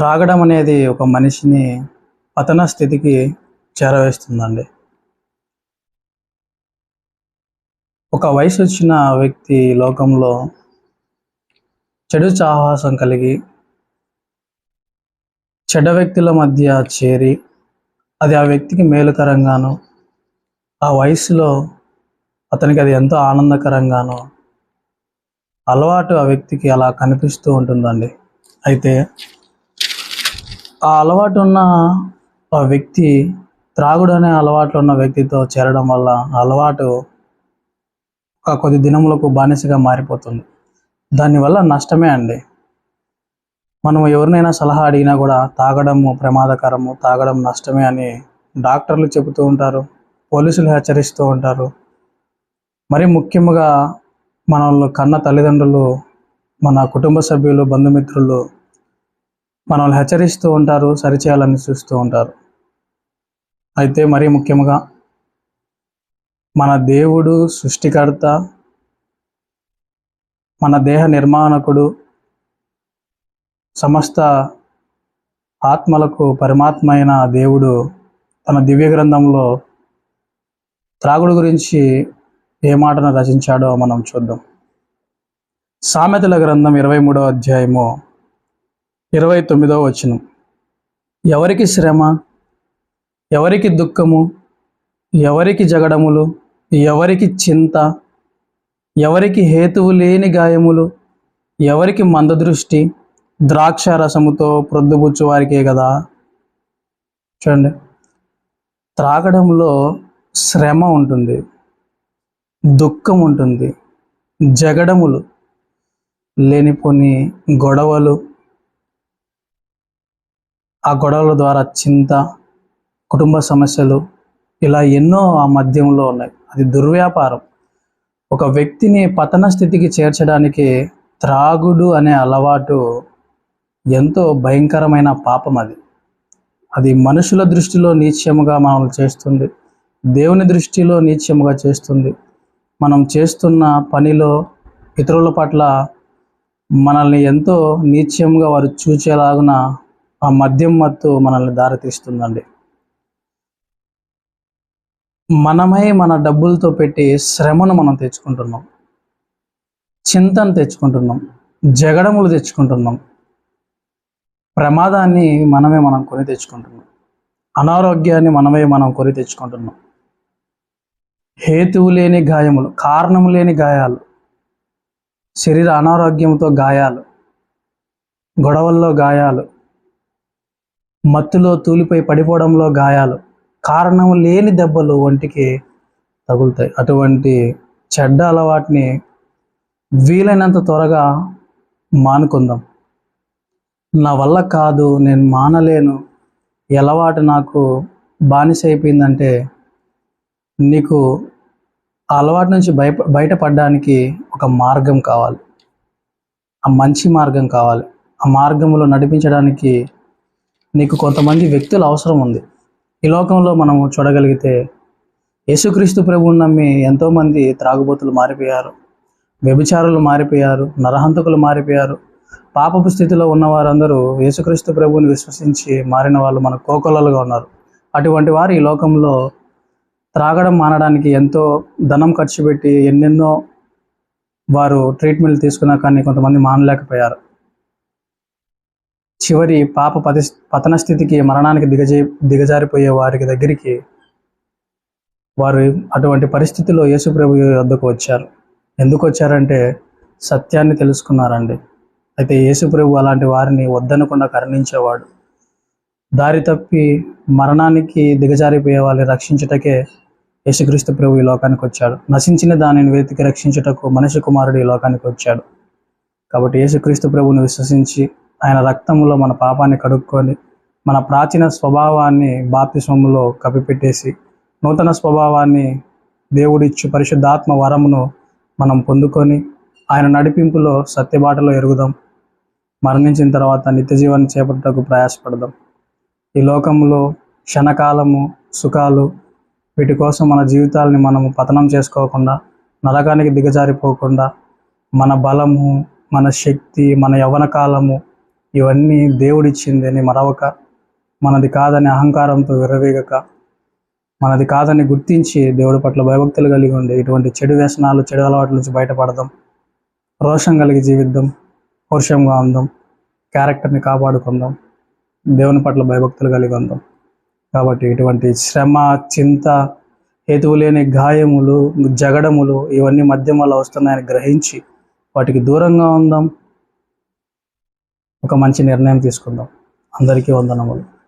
త్రాగడం అనేది ఒక మనిషిని పతన స్థితికి చేరవేస్తుందండి. ఒక వయసు వచ్చిన వ్యక్తి లోకంలో చెడు సాహసం కలిగి చెడ్డ వ్యక్తుల మధ్య చేరి అది ఆ వ్యక్తికి మేలుకరంగాను ఆ వయసులో అతనికి అది ఎంతో ఆనందకరంగాను అలవాటు ఆ వ్యక్తికి అలా కనిపిస్తూ ఉంటుందండి. అయితే ఆ అలవాటు ఉన్న ఆ వ్యక్తి త్రాగుడు అనే అలవాట్లు ఉన్న వ్యక్తితో చేరడం వల్ల ఆ అలవాటు ఒక కొద్ది దినములకు బానిసగా మారిపోతుంది. దానివల్ల నష్టమే అండి. మనం ఎవరినైనా సలహా అడిగినా కూడా తాగడము ప్రమాదకరము తాగడం నష్టమే అని డాక్టర్లు చెబుతూ ఉంటారు పోలీసులు హెచ్చరిస్తూ ఉంటారు. మరి ముఖ్యంగా మనల్ని కన్న తల్లిదండ్రులు మన కుటుంబ సభ్యులు బంధుమిత్రులు మనల్ని హెచ్చరిస్తూ ఉంటారు సరిచేయాలని చూస్తూ ఉంటారు. అయితే మరీ ముఖ్యంగా మన దేవుడు సృష్టికర్త మన దేహ నిర్మాణకుడు సమస్త ఆత్మలకు పరమాత్మ అయిన దేవుడు తన దివ్య గ్రంథంలో త్రాగుడు గురించి ఏ మాటను రచించాడో మనం చూద్దాం. సామెతల గ్రంథం ఇరవై మూడవ అధ్యాయము ఇరవై తొమ్మిదవ వచనం. ఎవరికి శ్రమ? ఎవరికి దుఃఖము? ఎవరికి జగడములు? ఎవరికి చింత? ఎవరికి హేతువు లేని గాయములు? ఎవరికి మందదృష్టి? ద్రాక్ష రసముతో ప్రొద్దుబుచ్చు వారికే కదా. చూడండి. త్రాగడంలో శ్రమ ఉంటుంది. దుఃఖం ఉంటుంది. జగడములు లేనిపోని గొడవలు ఆ గొడవల ద్వారా చింత కుటుంబ సమస్యలు ఇలా ఎన్నో ఆ మధ్యంలో ఉన్నాయి. అది దుర్వ్యాపారం. ఒక వ్యక్తిని పతన స్థితికి చేర్చడానికి త్రాగుడు అనే అలవాటు ఎంతో భయంకరమైన పాపం అది. అది మనుషుల దృష్టిలో నీచ్యముగా మనల్ని చేస్తుంది. దేవుని దృష్టిలో నీచ్యముగా చేస్తుంది. మనం చేస్తున్న పనిలో ఇతరుల పట్ల మనల్ని ఎంతో నీచ్యంగా వారు చూచేలాగున ఆ మద్యం మత్తు మనల్ని దారితీస్తుందండి. మనమై మన డబ్బులతో పెట్టి శ్రమను మనం తెచ్చుకుంటున్నాం. చింతను తెచ్చుకుంటున్నాం. జగడములు తెచ్చుకుంటున్నాం. ప్రమాదాన్ని మనమే మనం కొని తెచ్చుకుంటున్నాం. అనారోగ్యాన్ని మనమే మనం కొని తెచ్చుకుంటున్నాం. హేతువు లేని గాయములు కారణం లేని గాయాలు శరీర అనారోగ్యంతో గాయాలు గొడవల్లో గాయాలు మత్తులో తూలిపోయి పడిపోవడంలో గాయాలు కారణం లేని దెబ్బలు ఒంటికి తగులుతాయి. అటువంటి చెడ్డ అలవాటుని వీలైనంత త్వరగా మానుకుందాం. నా వల్ల కాదు నేను మానలేను. ఈ అలవాటు నాకు బానిస అయిపోయిందంటే నీకు ఆ అలవాటు నుంచి బయ బయటపడడానికి ఒక మార్గం కావాలి. ఆ మంచి మార్గం కావాలి. ఆ మార్గంలో నడిపించడానికి నీకు కొంతమంది వ్యక్తులు అవసరం ఉంది. ఈ లోకంలో మనము చూడగలిగితే యేసుక్రీస్తు ప్రభువుని నమ్మి ఎంతోమంది త్రాగుబోతులు మారిపోయారు. వ్యభిచారులు మారిపోయారు. నరహంతకులు మారిపోయారు. పాపపు స్థితిలో ఉన్న వారందరూ యేసుక్రీస్తు ప్రభువుని విశ్వసించి మారిన వాళ్ళు మన కోకొల్లలుగా ఉన్నారు. అటువంటి వారు ఈ లోకంలో త్రాగడం మానడానికి ఎంతో ధనం ఖర్చు పెట్టి ఎన్నెన్నో వారు ట్రీట్మెంట్ తీసుకున్నా కానీ కొంతమంది మానలేకపోయారు. చివరి పాప పతి పతన స్థితికి మరణానికి దిగజే దిగజారిపోయే వారికి దగ్గరికి వారు అటువంటి పరిస్థితిలో యేసుప్రభు వద్దకు వచ్చారు. ఎందుకు వచ్చారంటే సత్యాన్ని తెలుసుకున్నారండి. అయితే యేసుప్రభు అలాంటి వారిని వద్దనకుండా కరుణించేవాడు. దారి తప్పి మరణానికి దిగజారిపోయే వాళ్ళని రక్షించుటకే యేసుక్రీస్తు ప్రభు ఈ లోకానికి వచ్చాడు. నశించిన దానిని వెతికి రక్షించుటకు మనిషి కుమారుడు ఈ లోకానికి వచ్చాడు. కాబట్టి యేసుక్రీస్తు ప్రభువుని విశ్వసించి ఆయన రక్తంలో మన పాపాన్ని కడుక్కొని మన ప్రాచీన స్వభావాన్ని బాప్తిస్వములో కప్పిపెట్టేసి నూతన స్వభావాన్ని దేవుడిచ్చు పరిశుద్ధాత్మ వరమును మనం పొందుకొని ఆయన నడిపింపులో సత్యబాటలో ఎరుగుదాం. మరణించిన తర్వాత నిత్య జీవాన్ని చేపట్టకు ప్రయాసపడదాం. ఈ లోకంలో క్షణకాలము సుఖాలు వీటి కోసం మన జీవితాలని మనము పతనం చేసుకోకుండా నరకానికి దిగజారిపోకుండా మన బలము మన శక్తి మన యవ్వన కాలము ఇవన్నీ దేవుడిచ్చిందని మరవక మనది కాదని అహంకారంతో విరవేగక మనది కాదని గుర్తించి దేవుడి పట్ల భయభక్తులు కలిగి ఉండి ఇటువంటి చెడు వ్యసనాలు చెడు అలవాట్ల నుంచి బయటపడదాం. రోషం కలిగి జీవిద్దాం. పౌరుషంగా ఉందాం. క్యారెక్టర్ని కాపాడుకుందాం. దేవుని పట్ల భయభక్తులు కలిగి ఉందాం. కాబట్టి ఇటువంటి శ్రమ చింత హేతువు లేని గాయములు జగడములు ఇవన్నీ మధ్యమలో వస్తున్నాయని గ్రహించి వాటికి దూరంగా ఉందాం. ఒక మంచి నిర్ణయం తీసుకుందాం. అందరికీ వందనములు.